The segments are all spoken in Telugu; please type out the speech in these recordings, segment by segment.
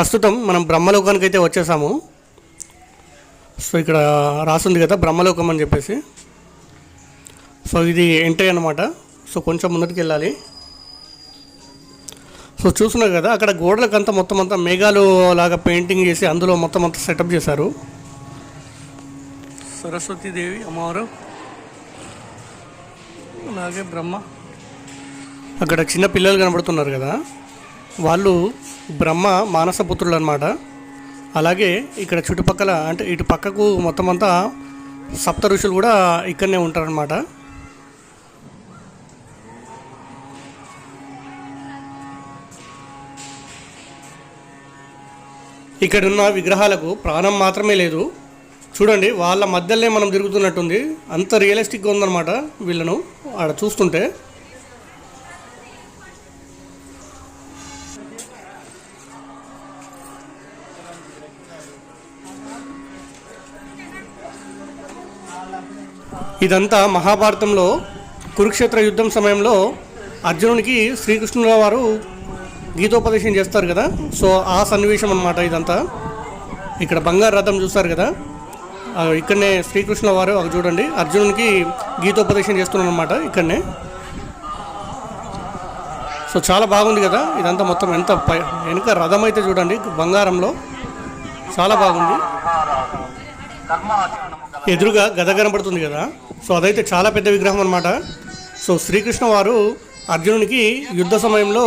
ప్రస్తుతం మనం బ్రహ్మలోకానికి అయితే వచ్చేసాము. సో ఇక్కడ రాసింది కదా బ్రహ్మలోకం అని చెప్పేసి. సో ఇది ఎంట్రీ అనమాట సో కొంచెం ముందటికి వెళ్ళాలి. సో చూస్తున్నారు కదా అక్కడ గోడలకంతా మొత్తం అంతా మేఘాలు లాగా పెయింటింగ్ చేసి అందులో మొత్తం అంతా సెటప్ చేశారు. సరస్వతీదేవి అమ్మవారు. అలాగే బ్రహ్మ. అక్కడ చిన్న పిల్లలు కనబడుతున్నారు కదా. వాళ్ళు బ్రహ్మ మానసపుత్రులు అనమాట అలాగే ఇక్కడ చుట్టుపక్కల అంటే ఇటు పక్కకు మొత్తం అంతా సప్త ఋషులు కూడా ఇక్కడనే ఉంటారనమాట ఇక్కడున్న విగ్రహాలకు ప్రాణం మాత్రమే లేదు. చూడండి వాళ్ళ మధ్యలోనే మనం తిరుగుతున్నట్టుంది. అంత రియలిస్టిక్గా ఉందన్నమాట వీళ్ళను. ఆడ చూస్తుంటే ఇదంతా మహాభారతంలో కురుక్షేత్ర యుద్ధం సమయంలో అర్జునునికి శ్రీకృష్ణుల వారు గీతోపదేశం చేస్తారు కదా. సో ఆ సన్నివేశం అన్నమాట ఇదంతా. ఇక్కడ బంగారు రథం చూస్తారు కదా. ఇక్కడనే శ్రీకృష్ణ వారు అక్కడ చూడండి అర్జునునికి గీతోపదేశం చేస్తున్నారు అనమాట ఇక్కడనే. సో చాలా బాగుంది కదా ఇదంతా మొత్తం. ఎంత పై వెనుక రథం అయితే చూడండి బంగారంలో. చాలా బాగుంది. ఎదురుగా గద కనబడుతుంది కదా. సో అదైతే చాలా పెద్ద విగ్రహం అనమాట సో శ్రీకృష్ణ వారు అర్జునునికి యుద్ధ సమయంలో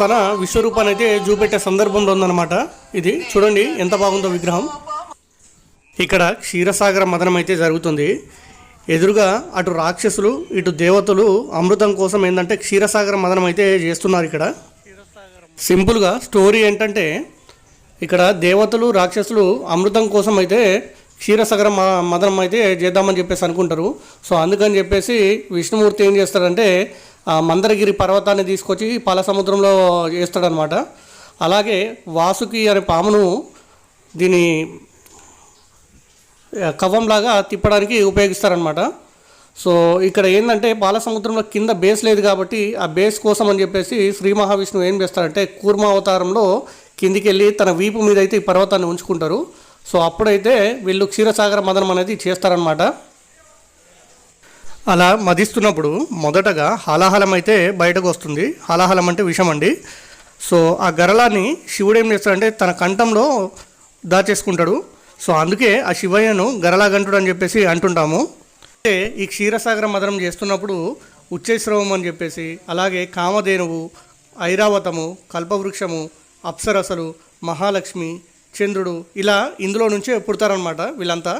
తన విశ్వరూపాన్ని అయితే చూపెట్టే సందర్భంలో ఉందన్నమాట. ఇది చూడండి ఎంత బాగుందో విగ్రహం. ఇక్కడ క్షీరసాగర మదనం అయితే జరుగుతుంది. ఎదురుగా అటు రాక్షసులు ఇటు దేవతలు అమృతం కోసం ఏంటంటే క్షీరసాగర మదనం అయితే చేస్తున్నారు ఇక్కడ. సింపుల్గా స్టోరీ ఏంటంటే ఇక్కడ దేవతలు రాక్షసులు అమృతం కోసం అయితే క్షీరసగరం మ మదనం అయితే చేద్దామని చెప్పేసి అనుకుంటారు. సో అందుకని చెప్పేసి విష్ణుమూర్తి ఏం చేస్తాడంటే ఆ మందరగిరి పర్వతాన్ని తీసుకొచ్చి పాల సముద్రంలో చేస్తాడనమాట. అలాగే వాసుకి అనే పామును దీని కవ్వంలాగా తిప్పడానికి ఉపయోగిస్తారనమాట. సో ఇక్కడ ఏంటంటే బాలసముద్రంలో కింద బేస్ లేదు కాబట్టి ఆ బేస్ కోసం అని చెప్పేసి శ్రీ మహావిష్ణువు ఏం చేస్తారంటే కూర్మ అవతారంలో కిందికి వెళ్ళి తన వీపు మీద అయితే ఈ పర్వతాన్ని ఉంచుకుంటారు. సో అప్పుడైతే వీళ్ళు క్షీరసాగర మదనం అనేది చేస్తారనమాట అలా మదిస్తున్నప్పుడు మొదటగా హలాహలం అయితే బయటకు వస్తుంది. హలాహలం అంటే విషం అండి. సో ఆ గరళాన్ని శివుడు ఏం చేస్తాడంటే తన కంఠంలో దాచేసుకుంటాడు. సో అందుకే ఆ శివయ్యను గరళాగంటుడు అని చెప్పేసి అంటుంటాము. అంటే ఈ క్షీరసాగర మదనం చేస్తున్నప్పుడు ఉచ్చేశ్రవం అని చెప్పేసి అలాగే కామధేనువు ఐరావతము కల్పవృక్షము అప్సరసలు మహాలక్ష్మి చంద్రుడు ఇలా ఇందులో నుంచే పుడతారనమాట వీళ్ళంతా.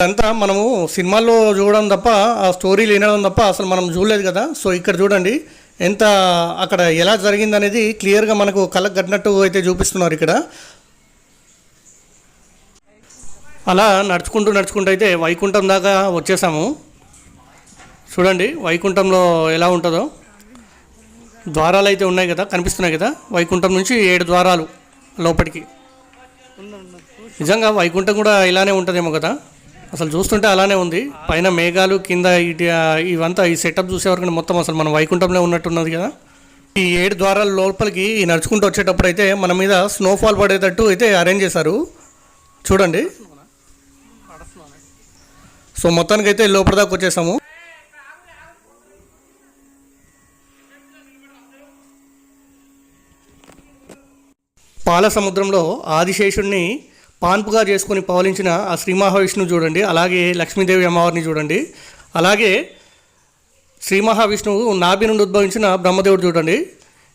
ఇదంతా మనము సినిమాల్లో చూడడం తప్ప ఆ స్టోరీలు వినడం తప్ప అసలు మనం చూడలేదు కదా. సో ఇక్కడ చూడండి ఎంత అక్కడ ఎలా జరిగింది అనేది క్లియర్గా మనకు కళ్ళకు కట్టినట్టు అయితే చూపిస్తున్నారు ఇక్కడ. అలా నడుచుకుంటూ నడుచుకుంటూ అయితే వైకుంఠం దాకా వచ్చేసాము. చూడండి వైకుంఠంలో ఎలా ఉంటుందో. ద్వారాలు అయితే ఉన్నాయి కదా కనిపిస్తున్నాయి కదా? వైకుంఠం నుంచి ఏడు ద్వారాలు లోపలికి నిజంగా వైకుంఠం కూడా ఇలానే ఉంటుందేమో కదా? అసలు చూస్తుంటే అలానే ఉంది. పైన మేఘాలు కింద ఇటు ఇవంతా ఈ సెటప్ చూసేవరకు మొత్తం అసలు మనం వైకుంఠంలో ఉన్నట్టున్నది కదా? ఈ ఏడు ద్వారాల లోపలికి నడుచుకుంటూ వచ్చేటప్పుడు అయితే మన మీద స్నోఫాల్ పడేటట్టు అయితే అరేంజ్ చేశారు. చూడండి. సో మొత్తానికి అయితే లోపల దాకా వచ్చేసాము. పాల సముద్రంలో ఆదిశేషుణ్ణి పాన్పుగా చేసుకొని పవలించిన ఆ శ్రీ మహావిష్ణువు చూడండి అలాగే లక్ష్మీదేవి అమ్మవారిని చూడండి అలాగే శ్రీ మహావిష్ణువు నాభి నుండి ఉద్భవించిన బ్రహ్మదేవుడు చూడండి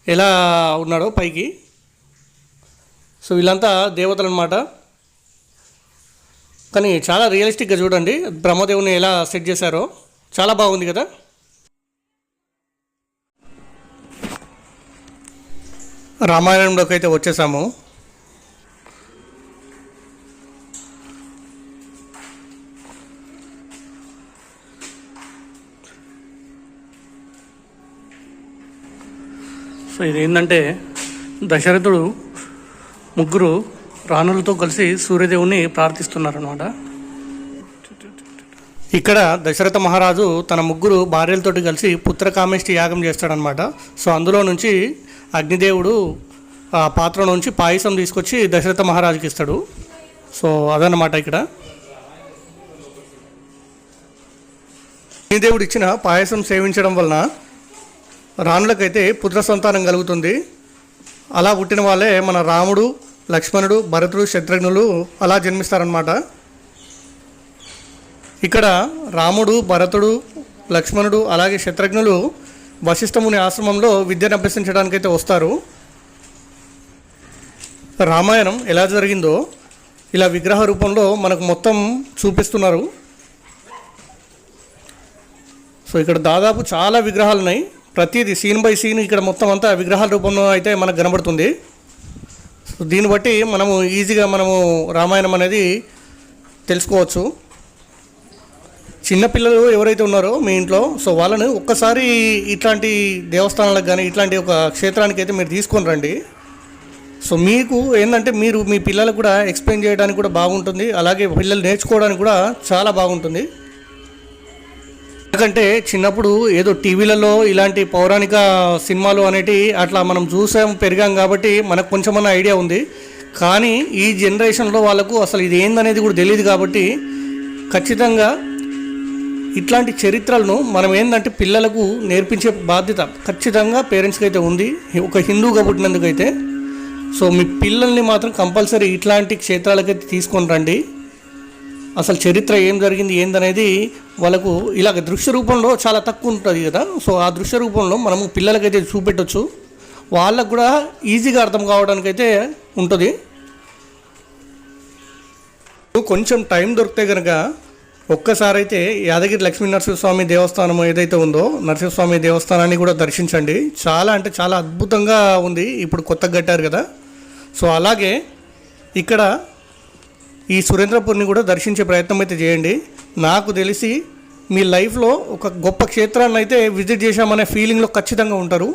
ఎలా ఉన్నాడో పైకి. సో వీళ్ళంతా దేవతలు అనమాట కానీ చాలా రియలిస్టిక్గా చూడండి బ్రహ్మదేవుని ఎలా సెట్ చేశారో. చాలా బాగుంది కదా. రామాయణంలోకి అయితే వచ్చేసాము. సో ఇది ఏంటంటే దశరథుడు ముగ్గురు రాణులతో కలిసి సూర్యదేవుని ప్రార్థిస్తున్నారనమాట ఇక్కడ దశరథ మహారాజు తన ముగ్గురు భార్యలతోటి కలిసి పుత్రకామేష్టి యాగం చేస్తాడనమాట సో అందులో నుంచి అగ్నిదేవుడు ఆ పాత్ర నుంచి పాయసం తీసుకొచ్చి దశరథ మహారాజుకి ఇస్తాడు. సో అదన్నమాట ఇక్కడ. అగ్నిదేవుడు ఇచ్చిన పాయసం సేవించడం వలన రాణులకైతే పుత్ర సంతానం కలుగుతుంది. అలా పుట్టిన వాళ్ళే మన రాముడు లక్ష్మణుడు భరతుడు శత్రుఘ్నులు అలా జన్మిస్తారనమాట ఇక్కడ రాముడు భరతుడు లక్ష్మణుడు అలాగే శత్రుఘ్నులు వశిష్ఠముని ఆశ్రమంలో విద్యను అభ్యసించడానికైతే వస్తారు. రామాయణం ఎలా జరిగిందో ఇలా విగ్రహ రూపంలో మనకు మొత్తం చూపిస్తున్నారు. సో ఇక్కడ దాదాపు చాలా విగ్రహాలు ఉన్నాయి. ప్రతిదీ సీన్ బై సీన్ ఇక్కడ మొత్తం అంతా విగ్రహాల రూపంలో అయితే మనకు కనబడుతుంది. సో దీన్ని బట్టి మనము ఈజీగా మనము రామాయణం అనేది తెలుసుకోవచ్చు. చిన్నపిల్లలు ఎవరైతే ఉన్నారో మీ ఇంట్లో సో వాళ్ళని ఒక్కసారి ఇట్లాంటి దేవస్థానాలకు కానీ ఇట్లాంటి ఒక క్షేత్రానికి అయితే మీరు తీసుకొని రండి. సో మీకు ఏంటంటే మీరు మీ పిల్లలకు కూడా ఎక్స్ప్లెయిన్ చేయడానికి కూడా బాగుంటుంది. అలాగే పిల్లలు నేర్చుకోవడానికి కూడా చాలా బాగుంటుంది. ఎందుకంటే చిన్నప్పుడు ఏదో టీవీలలో ఇలాంటి పౌరాణిక సినిమాలు అనేటివి అట్లా మనం చూసాం పెరిగాం కాబట్టి మనకు కొంచెమన్నా ఐడియా ఉంది. కానీ ఈ జనరేషన్లో వాళ్ళకు అసలు ఇది ఏందనేది కూడా తెలియదు కాబట్టి ఖచ్చితంగా ఇట్లాంటి చరిత్రలను మనం ఏంటంటే పిల్లలకు నేర్పించే బాధ్యత ఖచ్చితంగా పేరెంట్స్కి అయితే ఉంది. ఒక హిందూగా పుట్టినందుకైతే. సో మీ పిల్లల్ని మాత్రం కంపల్సరీ ఇట్లాంటి క్షేత్రాలకైతే తీసుకొని రండి. అసలు చరిత్ర ఏం జరిగింది ఏందనేది వాళ్ళకు ఇలాగ దృశ్య రూపంలో చాలా తక్కువ ఉంటుంది కదా. సో ఆ దృశ్య రూపంలో మనము పిల్లలకైతే చూపెట్టచ్చు. వాళ్ళకు కూడా ఈజీగా అర్థం కావడానికైతే ఉంటుంది. కొంచెం టైం దొరికితే కనుక ఒక్కసారి అయితే యాదగిరి లక్ష్మీ నరసింహస్వామి దేవస్థానం ఏదైతే ఉందో నరసింహస్వామి దేవస్థానాన్ని కూడా దర్శించండి. చాలా అంటే చాలా అద్భుతంగా ఉంది. ఇప్పుడు కొత్తగా కట్టారు కదా. సో అలాగే ఇక్కడ ఈ సురేంద్రపూర్ని కూడా దర్శించే ప్రయత్నం అయితే చేయండి. నాకు తెలిసి మీ లైఫ్లో ఒక గొప్ప క్షేత్రాన్ని అయితే విజిట్ చేశామనే ఫీలింగ్లో ఖచ్చితంగా ఉంటారు.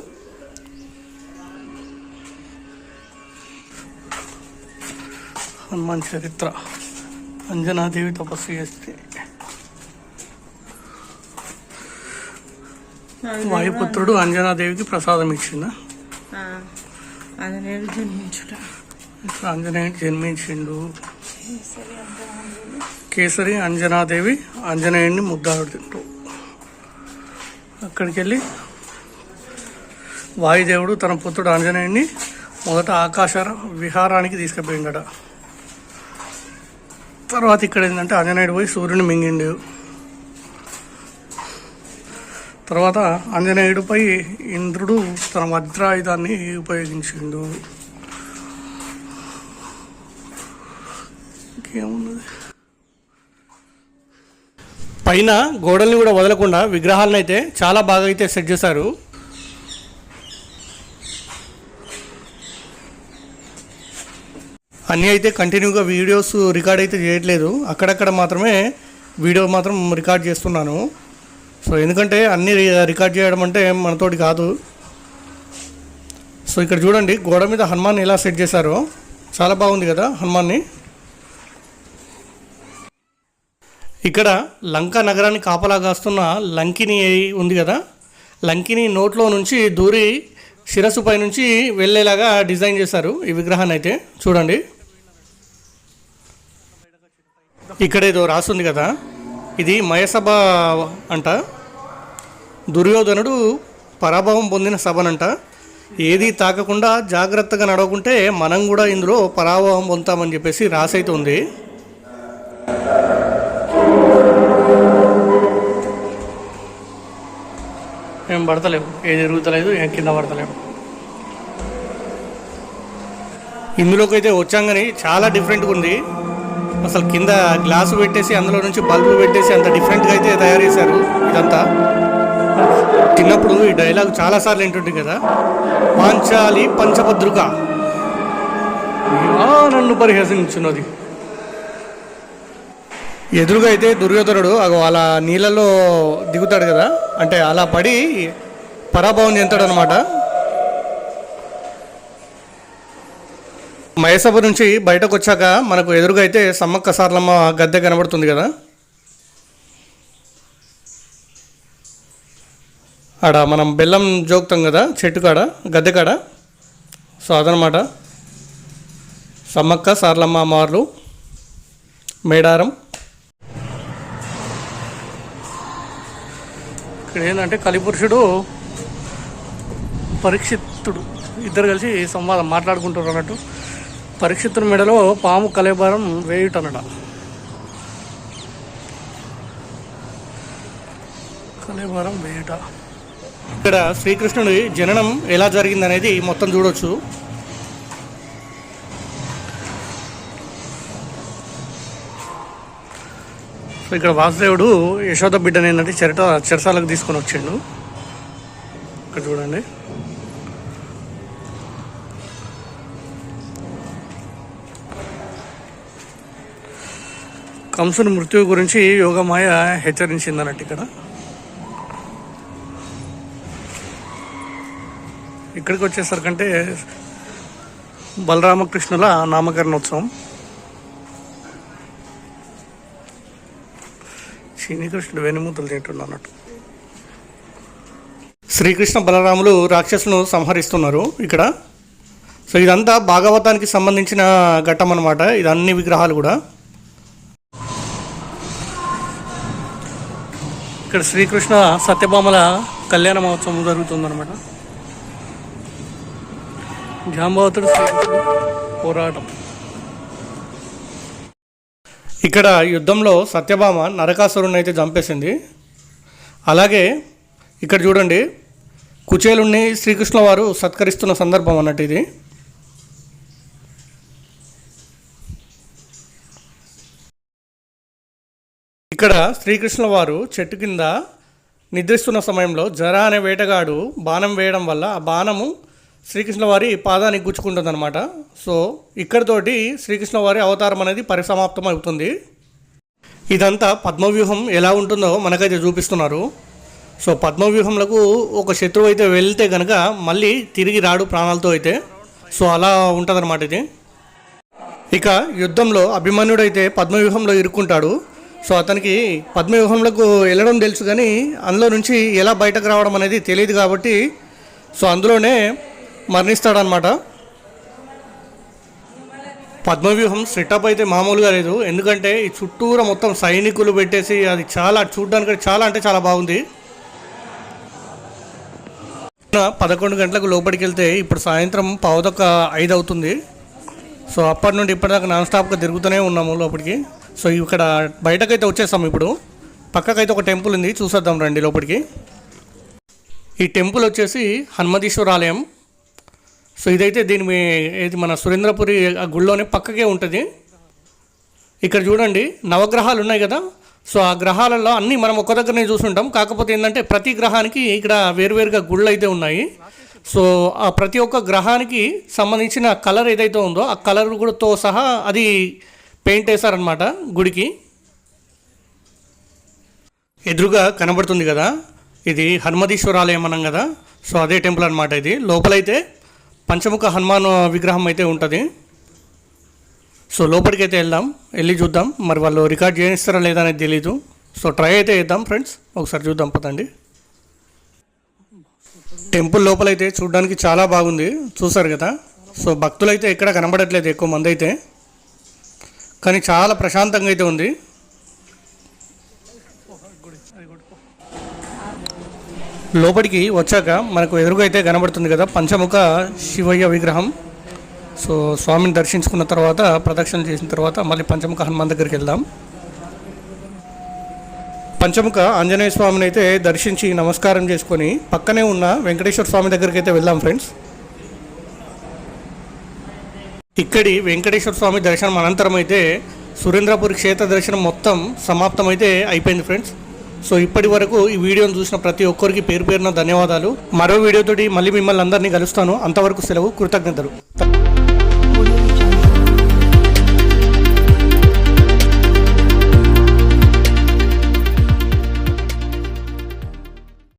హనుమాన్ చరిత్ర అంజనాదేవి తపస్సు చేస్తే. వాయుపుత్రుడు అంజనాదేవికి ప్రసాదం ఇచ్చిందా ఆంజనేయుడు జన్మించుట. ఇప్పుడు ఆంజనేయుడు జన్మించిండు. కేసరి అంజనాదేవి. ఆంజనేయుడిని ముద్దాడుతుంటూ అక్కడికి వెళ్ళి వాయుదేవుడు తన పుత్రుడు ఆంజనేయుడిని మొదట ఆకాశ విహారానికి తీసుకుపోయిండట. తర్వాత ఇక్కడ ఏంటంటే ఆంజనేయుడు పోయి సూర్యుని మింగిండు. తర్వాత ఆంజనేయుడిపై ఇంద్రుడు తన వజ్రాయుధాన్ని ఉపయోగించిండు. ఇంకేమున్నది? పైన గోడల్ని కూడా వదలకుండా విగ్రహాలను అయితే చాలా బాగా అయితే సెట్ చేశారు. అన్నీ అయితే కంటిన్యూగా వీడియోస్ రికార్డ్ అయితే చేయట్లేదు. అక్కడక్కడ మాత్రమే వీడియో మాత్రం రికార్డ్ చేస్తున్నాను. సో ఎందుకంటే అన్నీ రికార్డ్ చేయడం అంటే మనతోటి కాదు. సో ఇక్కడ చూడండి గోడ మీద హనుమాన్ ఎలా సెట్ చేశారో. చాలా బాగుంది కదా హనుమాన్ని. ఇక్కడ లంక నగరాన్ని కాపలా కాస్తున్న లంకిని ఉంది కదా. లంకిని నోట్లో నుంచి దూరి శిరస్సు నుంచి వెళ్ళేలాగా డిజైన్ చేశారు ఈ విగ్రహాన్ని అయితే. చూడండి. ఇక్కడ ఏదో రాసుంది కదా. ఇది మయసభ అంట. దుర్యోధనుడు పరాభవం పొందిన సభనంట. ఏది తాకకుండా జాగ్రత్తగా నడవకుంటే మనం కూడా ఇందులో పరాభవం పొందుతామని చెప్పేసి రాసైతే ఉంది. ఏం పడతలేవు. ఏది జరుగుతలేదు ఏం కింద పడతలేవు. ఇందులోకి అయితే వచ్చాం కానీ చాలా డిఫరెంట్గా ఉంది. అసలు కింద గ్లాసు పెట్టేసి అందులో నుంచి బల్బు పెట్టేసి అంత డిఫరెంట్గా అయితే తయారు చేశారు ఇదంతా. తిన్నప్పుడు ఈ డైలాగ్ చాలాసార్లు వింటుంటే కదా పాంచాలి పంచభద్రుక నన్ను పరిహసించున్నది ఎదురుగా అయితే దుర్యోధనుడు అగో అలా నీళ్ళలో దిగుతాడు కదా అంటే అలా పడి పరాభవం చెందుతాడు అనమాట మయసభ నుంచి బయటకు వచ్చాక మనకు ఎదురుగా అయితే సమ్మక్క సార్లమ్మ గద్దె కనబడుతుంది కదా. ఆడ మనం బెల్లం జోకుతాం కదా చెట్టు కాడ గద్దె కాడ సో అదనమాట. సమ్మక్క సార్లమ్మ అమ్మవార్లు మేడారం. ఇక్కడ ఏంటంటే కలిపురుషుడు పరీక్షిత్తుడు ఇద్దరు కలిసి సంవాదం మాట్లాడుకుంటారు అన్నట్టు. పరీక్షిత్తుని మెడలో పాము కలేబారం వేయుటనట. కలేబారం వేయుట. ఇక్కడ శ్రీకృష్ణుడి జననం ఎలా జరిగిందనేది మొత్తం చూడవచ్చు సో ఇక్కడ వాసుదేవుడు యశోద బిడ్డని ఏంటంటే చెరట చెరసాలకు తీసుకొని వచ్చిండు. ఇక్కడ చూడండి. కంసుని మృత్యువు గురించి యోగమాయ హెచ్చరించింది అన్నట్టు ఇక్కడ. ఇక్కడికి వచ్చేసరికంటే బలరామకృష్ణుల నామకరణోత్సవం. శ్రీకృష్ణుడు వెనుమూతలు తింటున్నా అన్నట్టు. శ్రీకృష్ణ బలరాములు రాక్షసులను సంహరిస్తున్నారు ఇక్కడ. సో ఇదంతా భాగవతానికి సంబంధించిన ఘట్టం అనమాట ఇది అన్ని విగ్రహాలు కూడా. ఇక్కడ శ్రీకృష్ణ సత్యభామల కళ్యాణ మహోత్సవం జరుగుతుందన్నమాట. జాంబావతుడు శ్రీకృష్ణుడు పోరాటం. ఇక్కడ యుద్ధంలో సత్యభామ నరకాసురుణ్ణి అయితే చంపేసింది. అలాగే ఇక్కడ చూడండి కుచేలుణ్ణి శ్రీకృష్ణ వారు సత్కరిస్తున్న సందర్భం అన్నట్టు ఇది. ఇక్కడ శ్రీకృష్ణ వారు చెట్టు కింద నిద్రిస్తున్న సమయంలో జర అనే వేటగాడు బాణం వేయడం వల్ల ఆ బాణము శ్రీకృష్ణ వారి పాదానికి గుచ్చుకుంటుందన్నమాట. సో ఇక్కడితోటి శ్రీకృష్ణ వారి అవతారం అనేది పరిసమాప్తం అవుతుంది ఇదంతా పద్మవ్యూహం ఎలా ఉంటుందో మనకైతే చూపిస్తున్నారు. సో పద్మవ్యూహంలకు ఒక శత్రువు అయితే వెళ్తే కనుక మళ్ళీ తిరిగి రాడు ప్రాణాలతో అయితే. సో అలా ఉంటుందన్నమాట ఇది. ఇక యుద్ధంలో అభిమన్యుడైతే పద్మవ్యూహంలో ఇరుక్కుంటాడు. సో అతనికి పద్మవ్యూహంలోకి వెళ్ళడం తెలుసు కానీ అందులో నుంచి ఎలా బయటకు రావడం అనేది తెలియదు కాబట్టి సో అందులోనే మరణిస్తాడనమాట పద్మవ్యూహం సెటప్ అయితే మామూలుగా లేదు. ఎందుకంటే ఈ చుట్టూరా మొత్తం సైనికులు పెట్టేసి అది చాలా చూడడానికి చాలా అంటే చాలా బాగుంది. పదకొండు గంటలకు లోపలికి వెళ్తే ఇప్పుడు సాయంత్రం పావుదొక్క ఐదు అవుతుంది సో అప్పటి నుండి ఇప్పటిదాకా నాన్ స్టాప్గా తిరుగుతూనే ఉన్నాము లోపలికి. సో ఇక్కడ బయటకైతే వచ్చేస్తాం ఇప్పుడు. పక్కకైతే ఒక టెంపుల్ ఉంది. చూసేద్దాం రండి లోపలికి. ఈ టెంపుల్ వచ్చేసి హనుమతీశ్వర ఆలయం. సో ఇదైతే దీని మీ- ఇది మన సురేంద్రపురి ఆ గుళ్ళోనే పక్కకే ఉంటుంది. ఇక్కడ చూడండి నవగ్రహాలు ఉన్నాయి కదా. సో ఆ గ్రహాలలో అన్నీ మనం ఒక్క దగ్గరనే చూసుంటాం. కాకపోతే ఏంటంటే ప్రతి గ్రహానికి ఇక్కడ వేరువేరుగా గుళ్ళు అయితే ఉన్నాయి. సో ఆ ప్రతి ఒక్క గ్రహానికి సంబంధించిన కలర్ ఏదైతే ఉందో ఆ కలర్ కూడాతో సహా అది పెయింట్ వేశారనమాట గుడికి. ఎదురుగా కనబడుతుంది కదా. ఇది హనుమదీశ్వర ఆలయం కదా. సో అదే టెంపుల్ అనమాట ఇది. లోపలైతే పంచముఖ హనుమాన్ విగ్రహం అయితే ఉంటుంది. సో లోపలికి అయితే వెళ్దాం వెళ్ళి చూద్దాం. మరి వాళ్ళు రికార్డ్ చేయిస్తారా లేదా అనేది తెలీదు. సో ట్రై అయితే చేద్దాం ఫ్రెండ్స్. ఒకసారి చూద్దాం పదండి. టెంపుల్ లోపలైతే చూడడానికి చాలా బాగుంది. చూసారు కదా? సో భక్తులైతే ఎక్కడ కనబడట్లేదు ఎక్కువ మంది అయితే కానీ చాలా ప్రశాంతంగా అయితే ఉంది. లోపలికి వచ్చాక మనకు ఎదురుగా అయితే కనబడుతుంది కదా పంచముఖ శివయ్య విగ్రహం. సో స్వామిని దర్శించుకున్న తర్వాత ప్రదక్షిణ చేసిన తర్వాత మళ్ళీ పంచముఖ హనుమాన్ దగ్గరికి వెళ్దాం. పంచముఖ ఆంజనేయ స్వామిని అయితే దర్శించి నమస్కారం చేసుకొని పక్కనే ఉన్న వెంకటేశ్వర స్వామి దగ్గరికి అయితే వెళ్దాం ఫ్రెండ్స్. ఇక్కడి వెంకటేశ్వర స్వామి దర్శనం అనంతరం అయితే సురేంద్రపూర్ క్షేత్ర దర్శనం మొత్తం సమాప్తం అయితే అయిపోయింది ఫ్రెండ్స్. సో ఇప్పటి వరకు ఈ వీడియోను చూసిన ప్రతి ఒక్కరికి పేరు పేరున ధన్యవాదాలు. మరో వీడియోతోటి మళ్ళీ మిమ్మల్ని అందరినీ కలుస్తాను. అంతవరకు సెలవు కృతజ్ఞతలు.